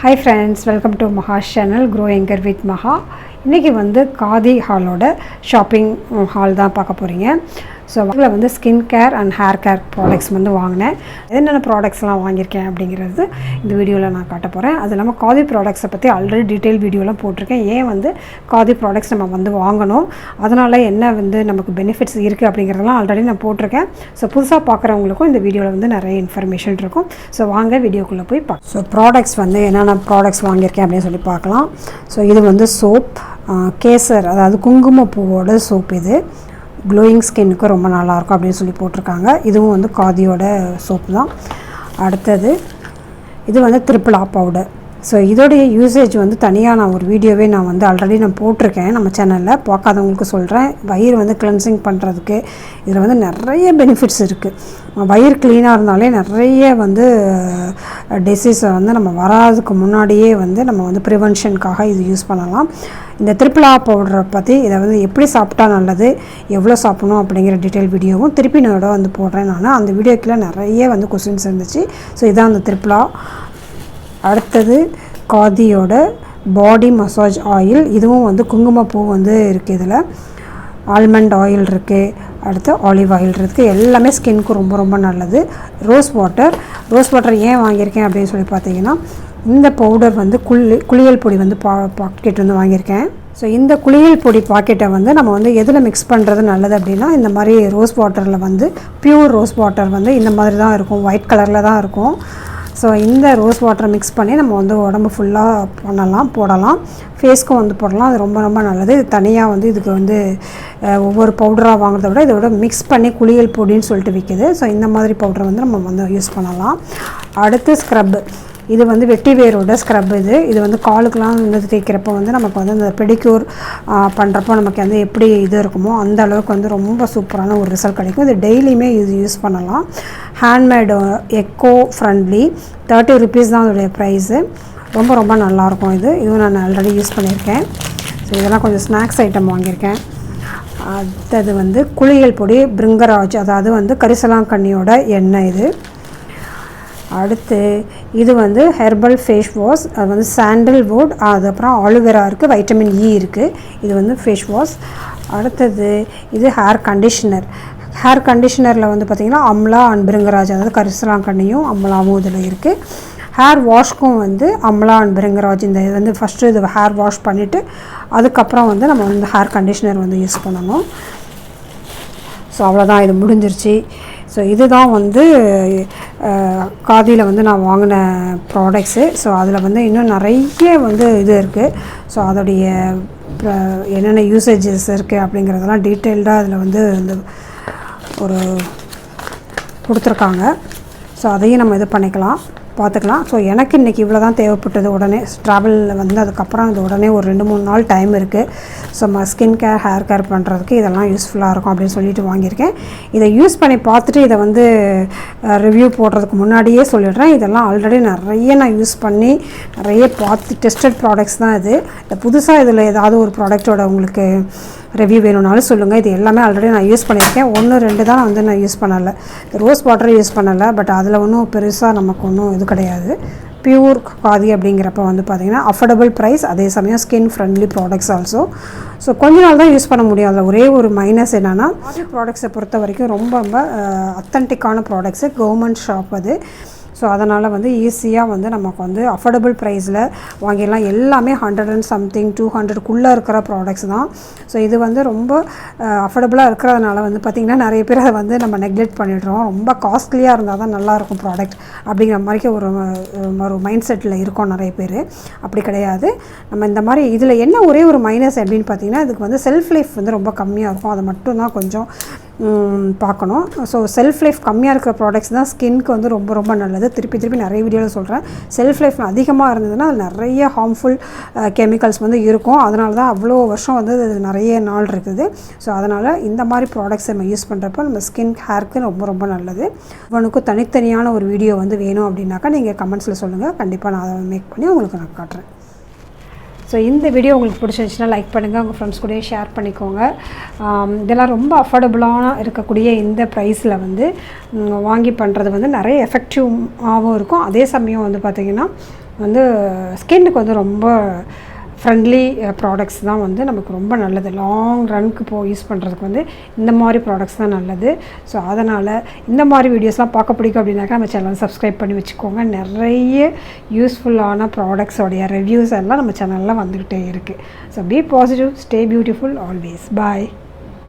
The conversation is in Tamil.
Hi friends welcome to Maha channel grow younger with Maha இன்றைக்கி வந்து காதி ஹாலோட ஷாப்பிங் ஹால் தான் பார்க்க போகிறீங்க ஸோ அதில் வந்து skin care and hair care products வந்து வாங்கினேன். என்னென்ன ப்ராடக்ட்ஸ்லாம் வாங்கியிருக்கேன் அப்படிங்கிறது இந்த வீடியோவில் நான் காட்ட போகிறேன் அது இல்லாமல் காதி ப்ராடக்ட்ஸை பற்றி ஆல்ரெடி டீட்டெயில் வீடியோலாம் போட்டிருக்கேன். ஏன் வந்து காதி ப்ராடக்ட்ஸ் நம்ம வந்து வாங்கணும்? அதனால் என்ன வந்து நமக்கு பெனிஃபிட்ஸ் இருக்குது அப்படிங்கிறதெல்லாம் ஆல்ரெடி நான் போட்டிருக்கேன். ஸோ புதுசாக பார்க்குறவங்களுக்கும் இந்த வீடியோவில் வந்து நிறைய இன்ஃபர்மேஷன் இருக்கும். ஸோ வாங்க வீடியோக்குள்ளே போய் பார்க்க ஸோ ப்ராடக்ட்ஸ் வந்து என்னென்ன ப்ராடக்ட்ஸ் வாங்கியிருக்கேன் அப்படின்னு சொல்லி பார்க்கலாம் ஸோ இது வந்து சோப் கேசர் அதாவது குங்குமப்பூவோட சோப் இது. க்ளோயிங் ஸ்கின்னுக்கு ரொம்ப நல்லாயிருக்கும் அப்படின்னு சொல்லி போட்டிருக்காங்க. இதுவும் வந்து காதியோட சோப்பு தான். அடுத்தது இது வந்து திரிப்பிளா பவுடர் ஸோ இதோடைய யூசேஜ் வந்து தனியாக நான் ஒரு வீடியோவே நான் வந்து ஆல்ரெடி நான் போட்டிருக்கேன். நம்ம சேனலில் பார்க்காதவங்களுக்கு சொல்கிறேன் வயிறு வந்து கிளென்சிங் பண்ணுறதுக்கு இதில் வந்து நிறைய பெனிஃபிட்ஸ் இருக்குது வயிறு க்ளீனாக இருந்தாலே நிறைய வந்து டிசீஸை வந்து நம்ம வராதுக்கு முன்னாடியே வந்து நம்ம வந்து ப்ரிவென்ஷனுக்காக இது யூஸ் பண்ணலாம். இந்த திரிப்புலா பவுடரை பற்றி இதை வந்து எப்படி சாப்பிட்டா நல்லது எவ்வளோ சாப்பிடணும் அப்படிங்கிற டீட்டெயில் வீடியோவும் திருப்பி நான் வந்து போடுறேன் நான். அந்த வீடியோக்குள்ளே நிறைய வந்து கொஸ்டின்ஸ் இருந்துச்சு. ஸோ இதான் அந்த திரிப்புலா அடுத்தது காதியோட பாடி மசாஜ் ஆயில் இதுவும் வந்து குங்குமப்பூ வந்து இருக்குது இதில். ஆல்மண்ட் ஆயில் இருக்குது அடுத்து ஆலிவ் ஆயில் இருக்குது எல்லாமே ஸ்கின்க்கு ரொம்ப ரொம்ப நல்லது. ரோஸ் வாட்டர் ரோஸ் வாட்டர் ஏன் வாங்கியிருக்கேன் அப்படின்னு சொல்லி பார்த்தீங்கன்னா இந்த பவுடர் வந்து குளி குளியல் பொடி வந்து பா பாக்கெட் வந்து வாங்கியிருக்கேன். ஸோ இந்த குளியல் பொடி பாக்கெட்டை வந்து நம்ம வந்து எதில் மிக்ஸ் பண்ணுறது நல்லது அப்படின்னா இந்த மாதிரி ரோஸ் வாட்டரில் வந்து பியூர் ரோஸ் வாட்டர் வந்து இந்த மாதிரி தான் இருக்கும். ஒயிட் கலரில் தான் இருக்கும். ஸோ இந்த ரோஸ் வாட்டரை மிக்ஸ் பண்ணி நம்ம வந்து உடம்பு ஃபுல்லாக பண்ணலாம் போடலாம். ஃபேஸ்க்கும் வந்து போடலாம். அது ரொம்ப ரொம்ப நல்லது. இது தனியாக வந்து இதுக்கு வந்து ஒவ்வொரு பவுடராக வாங்குறத விட இதோட மிக்ஸ் பண்ணி குளியல் பொடின்னு சொல்லிட்டு விற்கிது ஸோ இந்த மாதிரி பவுடரை வந்து நம்ம வந்து யூஸ் பண்ணலாம். அடுத்து ஸ்க்ரப்பு இது வந்து வெட்டி வேரோட ஸ்க்ரப் இது. இது வந்து காலுக்கெலாம் வந்து தேய்க்கிறப்போ வந்து நமக்கு வந்து அந்த பெடிக்யூர் பண்ணுறப்போ நமக்கு வந்து எப்படி இது இருக்குமோ அந்த அளவுக்கு வந்து ரொம்ப சூப்பரான ஒரு ரிசல்ட் கிடைக்கும். இது டெய்லியுமே இது யூஸ் பண்ணலாம். Handmade eco friendly thirty rupees தான் அதோடைய ப்ரைஸு ரொம்ப ரொம்ப நல்லாயிருக்கும் இது. இதுவும் நான் ஆல்ரெடி யூஸ் பண்ணியிருக்கேன். ஸோ இதெல்லாம் கொஞ்சம் ஸ்நாக்ஸ் ஐட்டம் வாங்கியிருக்கேன். அடுத்தது வந்து குளியல் பொடி பிருங்கராஜ் அதாவது வந்து கரிசலாங்கண்ணியோட எண்ணெய் இது. அடுத்து இது வந்து ஹெர்பல் ஃபேஸ் வாஷ் அது வந்து சாண்டல்வுட் அதுக்கப்புறம் ஆலுவேரா இருக்குது வைட்டமின் இ e இருக்குது இது வந்து ஃபேஸ் வாஷ் அடுத்தது இது ஹேர் கண்டிஷனர் ஹேர் கண்டிஷனரில் வந்து பார்த்திங்கன்னா அம்லா அண்ட் பிருங்கராஜ் அதாவது கரிசலாங்கண்ணியும் அம்லாவும் இதில் இருக்குது ஹேர் வாஷ்க்கும் வந்து அம்லா அண்ட் பிருங்கராஜ் இந்த இது வந்து ஃபஸ்ட்டு இது ஹேர் வாஷ் பண்ணிவிட்டு அதுக்கப்புறம் வந்து நம்ம வந்து ஹேர் கண்டிஷனர் வந்து யூஸ் பண்ணணும். ஸோ அவ்வளோதான் இது முடிஞ்சிருச்சு. ஸோ இதுதான் வந்து காதியில் வந்து நான் வாங்கின ப்ராடக்ட்ஸு ஸோ அதில் வந்து இன்னும் நிறைய வந்து இது இருக்குது ஸோ அதோடைய என்னென்ன யூசேஜஸ் இருக்குது அப்படிங்கிறதெல்லாம் டீட்டெயில்டாக அதில் வந்து இந்த ஒரு கொடுத்துருக்காங்க. ஸோ அதையும் நம்ம இது பண்ணிக்கலாம். பார்த்துக்கலாம். ஸோ எனக்கு இன்றைக்கி இவ்வளோ தான் தேவைப்பட்டது உடனே. ட்ராவலில் வந்து அதுக்கப்புறம் அது உடனே ஒரு ரெண்டு மூணு நாள் டைம் இருக்குது ஸோ நம்ம ஸ்கின் கேர் ஹேர் கேர் பண்ணுறதுக்கு இதெல்லாம் யூஸ்ஃபுல்லாக இருக்கும் அப்படின்னு சொல்லிட்டு வாங்கியிருக்கேன். இதை யூஸ் பண்ணி பார்த்துட்டு இதை வந்து ரிவ்யூ போடுறதுக்கு முன்னாடியே சொல்லிடுறேன். இதெல்லாம் ஆல்ரெடி நிறைய நான் யூஸ் பண்ணி நிறைய பார்த்து டெஸ்டட் ப்ராடக்ட்ஸ் தான் இது. இந்த புதுசாக இதில் ஏதாவது ஒரு ப்ராடக்டோட உங்களுக்கு ரிவ்யூ வேணும்னாலும் சொல்லுங்கள் இது எல்லாமே ஆல்ரெடி நான் யூஸ் பண்ணியிருக்கேன். ஒன்று ரெண்டு தான் வந்து நான் யூஸ் பண்ணலை. ரோஸ் வாட்டர் யூஸ் பண்ணலை. பட் அதில் ஒன்றும் பெருசாக நமக்கு ஒன்றும் இது கிடையாது. பியூர் காதி அப்படிங்கிறப்ப வந்து பார்த்திங்கன்னா அஃபோர்டபுள் ப்ரைஸ் அதே சமயம் skin friendly products also so கொஞ்ச நாள் தான் யூஸ் பண்ண முடியும். அதில் ஒரே ஒரு மைனஸ் என்னென்னா காதி ப்ராடக்ட்ஸை பொறுத்த வரைக்கும் ரொம்ப ரொம்ப அத்தன்டிக்கான ப்ராடக்ட்ஸு கவர்மெண்ட் ஷாப் அது. ஸோ அதனால் வந்து ஈஸியாக வந்து நமக்கு வந்து அஃபோர்டபுள் ப்ரைஸில் வாங்கிடலாம். எல்லாமே ஹண்ட்ரட் அண்ட் சம்திங் டூ ஹண்ட்ரட்குள்ளே இருக்கிற ப்ராடக்ட்ஸ் தான். ஸோ இது வந்து ரொம்ப அஃபோர்டபுளாக இருக்கிறதுனால வந்து பார்த்திங்கன்னா நிறைய பேர் அதை வந்து நம்ம நெக்லெக்ட் பண்ணிடுறோம். ரொம்ப காஸ்ட்லியாக இருந்தால் தான் நல்லாயிருக்கும் ப்ராடக்ட் அப்படிங்கிற மாதிரி ஒரு ஒரு மைண்ட் செட்டில் இருக்கோம் நிறைய பேர். அப்படி கிடையாது. நம்ம இந்த மாதிரி இதில் என்ன ஒரே ஒரு மைனஸ் அப்படின்னு பார்த்தீங்கன்னா இதுக்கு வந்து செல்ஃப் லைஃப் வந்து ரொம்ப கம்மியாக இருக்கும். அதை மட்டும்தான் கொஞ்சம் பார்க்கணும். ஸோ செல்ஃப் லைஃப் கம்மியாக இருக்கிற ப்ராடக்ட்ஸ் தான் ஸ்கின்க்கு வந்து ரொம்ப ரொம்ப நல்லது. திருப்பி திருப்பி நிறைய வீடியோவில் சொல்கிறேன் செல்ஃப் லைஃப் அதிகமாக இருந்ததுன்னா அது நிறைய ஹார்ம்ஃபுல் கெமிக்கல்ஸ் வந்து இருக்கும். அதனால தான் அவ்வளோ வருஷம் வந்து அது நிறைய நாள் இருக்குது. ஸோ அதனால் இந்த மாதிரி ப்ராடக்ட்ஸ் நம்ம யூஸ் பண்ணுறப்போ நம்ம ஸ்கின் ஹேருக்கு ரொம்ப ரொம்ப நல்லது. உனக்கு தனித்தனியான ஒரு வீடியோ வந்து வேணும் அப்படின்னாக்கா நீங்கள் கமெண்ட்ஸில் சொல்லுங்கள் கண்டிப்பாக நான் அதை மேக் பண்ணி உங்களுக்கு நான் காட்டுறேன். ஸோ இந்த வீடியோ உங்களுக்கு பிடிச்சிருந்துச்சுன்னா லைக் பண்ணுங்கள் உங்கள் ஃப்ரெண்ட்ஸ் கூடயே ஷேர் பண்ணிக்கோங்க. இதெல்லாம் ரொம்ப அஃபோர்டபுளான இருக்கக்கூடிய இந்த ப்ரைஸில் வந்து வாங்கி பண்ணுறது வந்து நிறைய எஃபெக்டிவாகவும் இருக்கும். அதே சமயம் வந்து பார்த்திங்கன்னா வந்து ஸ்கின்னுக்கு வந்து ரொம்ப ஃப்ரெண்ட்லி ப்ராடக்ட்ஸ் uh, தான் வந்து நமக்கு ரொம்ப நல்லது. லாங் ரன்க்கு போ யூஸ் பண்ணுறதுக்கு வந்து இந்த மாதிரி ப்ராடக்ட்ஸ் தான் நல்லது. ஸோ அதனால் இந்த மாதிரி வீடியோஸ்லாம் பார்க்க பிடிக்கும் அப்படின்னாக்கா நம்ம சேனல் சப்ஸ்கிரைப் பண்ணி வச்சுக்கோங்க. நிறைய யூஸ்ஃபுல்லான ப்ராடக்ட்ஸோடைய ரிவ்யூஸ் எல்லாம் நம்ம சேனலில் வந்துக்கிட்டே இருக்குது so be positive stay beautiful always bye